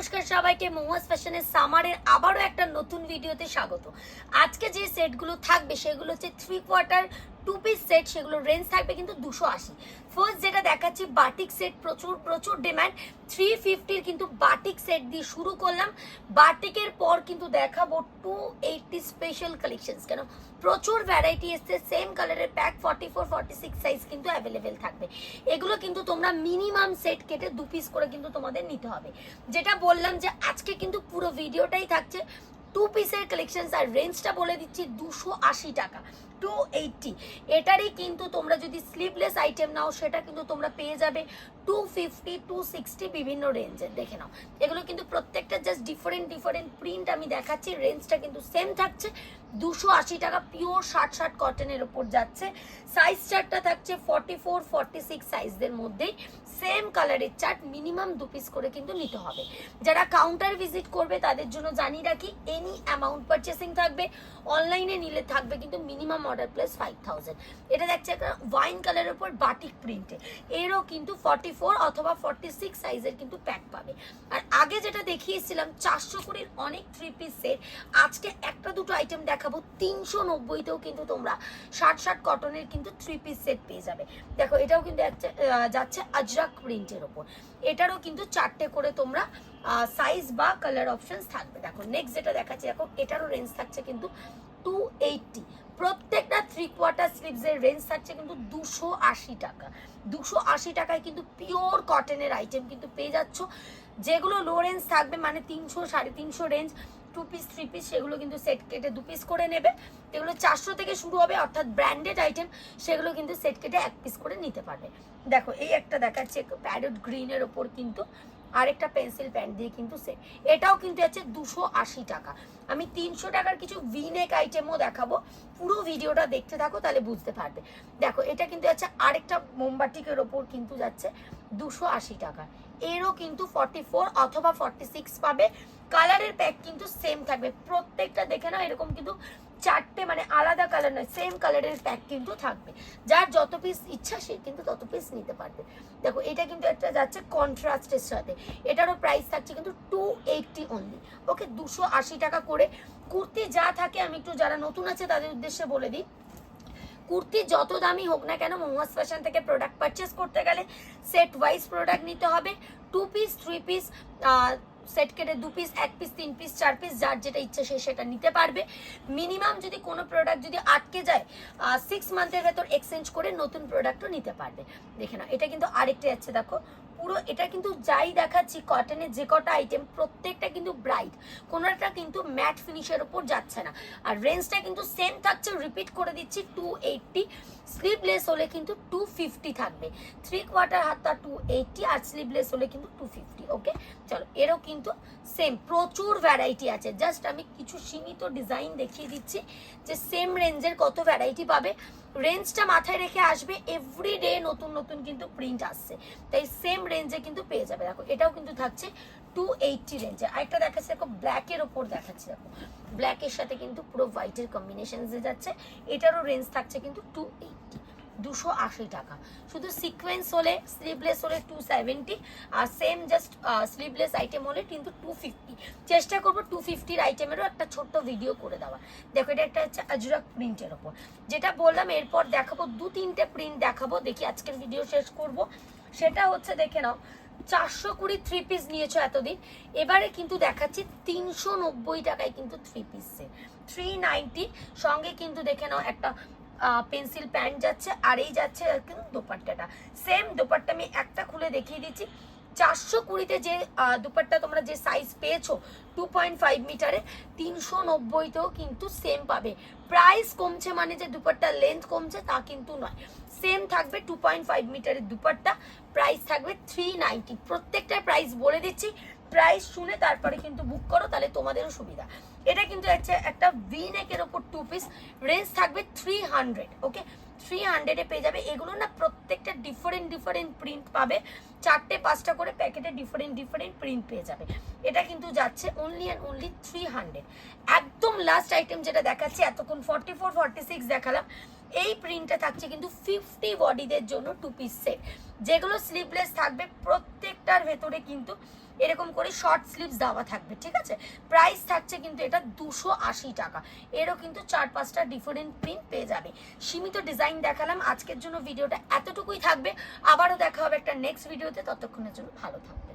নমস্কার সবাইকে, মোমোস ফ্যাশনের সামারের আবারও একটা নতুন ভিডিওতে স্বাগত। আজকে যে সেটগুলো থাকবে, সেগুলো হচ্ছে three quarter two piece set সেগুলো রেঞ্জ থাকবে কিন্তু দুশো আশি। ফার্স্ট যেটা দেখাচ্ছি বাটিক সেট প্রচুর প্রচুর ডিম্যান্ড থ্রি ফিফটির কিন্তু বাটিক সেট দিয়ে শুরু করলাম। বাটিকের পর কিন্তু দেখাবো টু এইটটি স্পেশাল কালেকশনস কেন? প্রচুর ভ্যারাইটি এসছে সেম কালারের pack forty four forty six size কিন্তু অ্যাভেলেবেল থাকবে। এগুলো কিন্তু তোমরা মিনিমাম সেট কেটে দু পিস করে কিন্তু তোমাদের নিতে হবে। যেটা বললাম যে আজকে কিন্তু পুরো ভিডিওটাই থাকছে। টু পিসের কালেকশনস আর রেঞ্জটা বলে দিচ্ছি দুশো আশি টাকা। টু এইটটি এটারই কিন্তু তোমরা যদি স্লিভলেস আইটেম নাও, সেটা কিন্তু তোমরা পেয়ে যাবে টু ফিফটি টু সিক্সটি বিভিন্ন রেঞ্জের দেখে নাও। এগুলো কিন্তু প্রত্যেকটা জাস্ট ডিফারেন্ট ডিফারেন্ট প্রিন্ট আমি দেখাচ্ছি। রেঞ্জটা কিন্তু সেম থাকছে। দুশো আশি টাকা পিওর ষাট ষাট কটনের ওপর যাচ্ছে। সাইজ চার্টটা থাকছে ফর্টি ফোর ফর্টি সিক্স সাইজদের মধ্যেই। সেম কালারের চার্ট মিনিমাম দু পিস করে কিন্তু নিতে হবে। যারা কাউন্টার ভিজিট করবে, তাদের জন্য জানিয়ে রাখি এনি অ্যামাউন্ট পারচেসিং থাকবে অনলাইনে নিলে থাকবে কিন্তু minimum order plus five thousand এটা দেখছে একটা ওয়াইন কালারের উপর বাটিক প্রিন্টে এরও কিন্তু ফর্টি ফোর অথবা ফর্টি সিক্স সাইজের কিন্তু প্যাক পাবে। আর আগে যেটা দেখিয়েছিলাম, চারশো কুড়ির অনেক থ্রি পিস সেট আজকে একটা দুটো আইটেম দেখাবো তিনশো নব্বইতেও কিন্তু তোমরা ষাট ষাট কটনের কিন্তু থ্রি পিস সেট পেয়ে যাবে। দেখো, এটাও কিন্তু যাচ্ছে আজরাক প্রিন্টের ওপর। এটারও কিন্তু চারটে করে তোমরা সাইজ বা কালার অপশনস থাকবে। দেখো নেক্সট যেটা দেখাচ্ছি, দেখো, এটারও রেঞ্জ থাকছে কিন্তু টু এইটটি প্রত্যেকটা থ্রি কোয়ার্টার স্লিভসের রেঞ্জ থাকছে কিন্তু দুশো আশি টাকা। দুশো আশি টাকায় কিন্তু পিওর কটনের আইটেম কিন্তু পেয়ে যাচ্ছ। যেগুলো লো রেঞ্জ থাকবে মানে তিনশো সাড়ে তিনশো range two piece three piece সেগুলো কিন্তু সেট কেটে দু পিস করে নেবে। এগুলো চারশো থেকে শুরু হবে, অর্থাৎ ব্র্যান্ডেড আইটেম সেগুলো কিন্তু সেট কেটে এক পিস করে নিতে পারবে। দেখো, এই একটা দেখাচ্ছে প্যারট গ্রিনের ওপর কিন্তু আরেকটা পেন্সিল প্যান্ট দিয়ে কিন্তু সেট এটাও কিন্তু আছে দুশো আশি টাকা। আমি তিনশো টাকার কিছু ভিনেক আইটেমও দেখাবো। পুরো ভিডিওটা দেখতে থাকো, তাহলে বুঝতে পারবে। দেখো, এটা কিন্তু আছে আরেকটা মোমবাটিকের ওপর কিন্তু যাচ্ছে দুশো আশি টাকা। এরও কিন্তু ফর্টি ফোর অথবা ফর্টি সিক্স পাবে কালারের প্যাক কিন্তু থাকবে। প্রত্যেকটা দেখে নাও, এরকম কিন্তু চারটে মানে আলাদা কালার নয় সেম কালারের প্যাক কিন্তু থাকবে। যার যত পিস ইচ্ছা সে কিন্তু তত পিস নিতে পারবে। দেখো, এটা কিন্তু একটা যাচ্ছে কন্ট্রাস্টের সাথে। এটারও প্রাইস থাকছে কিন্তু টু এইটটি অনলি ওকে দুশো আশি টাকা করে। কুর্তি যা থাকে, আমি একটু যারা নতুন আছে, তাদের উদ্দেশ্যে বলে দিই। কুর্তি যত দামি হোক না কেন মোহাস ফ্যাশন থেকে প্রোডাক্ট পারচেস করতে গেলে সেট ওয়াইজ প্রোডাক্ট নিতে হবে। Two piece three piece set কেটে দু পিস এক পিস তিন পিস চার পিস যার যেটা ইচ্ছে সে সেটা নিতে পারবে। মিনিমাম যদি কোনো প্রোডাক্ট যদি আটকে যায় সিক্স মান্থের ভেতর এক্সচেঞ্জ করে নতুন প্রোডাক্টও নিতে পারবে। দেখে নাও, এটা কিন্তু আরেকটা যাচ্ছে, দেখো। পুরো এটা কিন্তু যাই দেখাচ্ছি কটনের যে কটা আইটেম প্রত্যেকটা কিন্তু ব্রাইট কোনোটা কিন্তু ম্যাট ফিনিশের ওপর যাচ্ছে না। আর রেঞ্জটা কিন্তু সেম থাকছে রিপিট করে দিচ্ছি টু এইটটি স্লিভলেস হলে কিন্তু টু ফিফটি থাকবে। থ্রি কোয়ার্টার হাতটা টু এইটটি আর স্লিভলেস হলে কিন্তু টু ফিফটি ওকে চলো, এরও কিন্তু সেম প্রচুর ভ্যারাইটি আছে। জাস্ট আমি কিছু সীমিত ডিজাইন দেখিয়ে দিচ্ছি যে সেম রেঞ্জের কত ভ্যারাইটি পাবে। রেঞ্জটা মাথায় রেখে আসবে এভরি ডে নতুন নতুন কিন্তু প্রিন্ট আসছে। তাই সেম রেঞ্জে কিন্তু পেয়ে যাবে। দেখো, এটাও কিন্তু থাকছে টু এইটটি রেঞ্জে আরেকটা দেখাচ্ছে, দেখো ব্ল্যাকের ওপর দেখাচ্ছে, দেখো। ব্ল্যাকের সাথে কিন্তু পুরো হোয়াইটের কম্বিনেশন যাচ্ছে। এটারও রেঞ্জ থাকছে কিন্তু টু এইটটি দুশো আশি টাকা। শুধু সিকোয়েন্স হলে স্লিভলেস হলে টু সেভেন্টি আর সেম জাস্ট স্লিভলেস আইটেম হলে কিন্তু টু ফিফটি চেষ্টা করব টু ফিফটির আইটেমেরও একটা ছোট্ট ভিডিও করে দেওয়া দেখো, এটা একটা হচ্ছে আজরাক প্রিন্টের ওপর যেটা বললাম, এরপর দেখাবো, দু তিনটে প্রিন্ট দেখাবো। দেখি আজকের ভিডিও শেষ করব। সেটা হচ্ছে, দেখে নাও চারশো কুড়ি থ্রি পিস নিয়েছো এতদিন। এবারে কিন্তু দেখাচ্ছি তিনশো নব্বই টাকায় কিন্তু থ্রি পিস থ্রি নাইনটি সঙ্গে কিন্তু দেখে নাও একটা পেন্সিল প্যান্ট যাচ্ছে, আর এই যাচ্ছে কিন্তু দোপাট্টাটা। সেম দোপাট্টা আমি একটা খুলে দেখিয়ে দিচ্ছি। চারশো কুড়িতে যে দুপাট্টা তোমরা যে সাইজ পেয়েছ টু পয়েন্ট ফাইভ মিটারে তিনশো নব্বইতেও কিন্তু সেম পাবে। প্রাইস কমছে মানে যে দুপাট্টার লেন্থ কমছে তা কিন্তু নয়। সেম থাকবে টু পয়েন্ট ফাইভ মিটারের দুপাট্টা প্রাইস থাকবে থ্রি নাইনটি প্রত্যেকটার প্রাইস বলে দিচ্ছি প্রাইস শুনে তারপরে কিন্তু বুক করো, তাহলে তোমাদেরও সুবিধা। এটা কিন্তু হচ্ছে একটা ভি নেকের ওপর টু পিস রেঞ্জ থাকবে থ্রি হান্ড্রেড ওকে থ্রি হান্ড্রেডে পেয়ে যাবে। এগুলো না প্রত্যেকটা ডিফারেন্ট ডিফারেন্ট প্রিন্ট পাবে। চারটে, পাঁচটা করে প্যাকেটে ডিফারেন্ট ডিফারেন্ট প্রিন্ট পেয়ে যাবে। এটা কিন্তু যাচ্ছে only and only three hundred একদম লাস্ট আইটেম যেটা দেখাচ্ছি, এতক্ষণ ফর্টি ফোর ফর্টি সিক্স দেখালাম। এই প্রিন্টটা থাকছে কিন্তু ফিফটি বডিদের জন্য টু পিস সেট যেগুলো স্লিভলেস থাকবে প্রত্যেকটার ভেতরে কিন্তু এরকম করে শর্ট স্লিভস দেওয়া থাকবে, ঠিক আছে? প্রাইস থাকছে কিন্তু এটা দুশো আশি টাকা। এরও কিন্তু চার পাঁচটা ডিফারেন্ট প্রিন্ট পেয়ে যাবে। সীমিত ডিজাইন দেখালাম, আজকের জন্য ভিডিওটা এতটুকুই থাকবে। আবারও দেখা হবে একটা নেক্সট ভিডিওতে ততক্ষণের জন্য ভালো থাকবে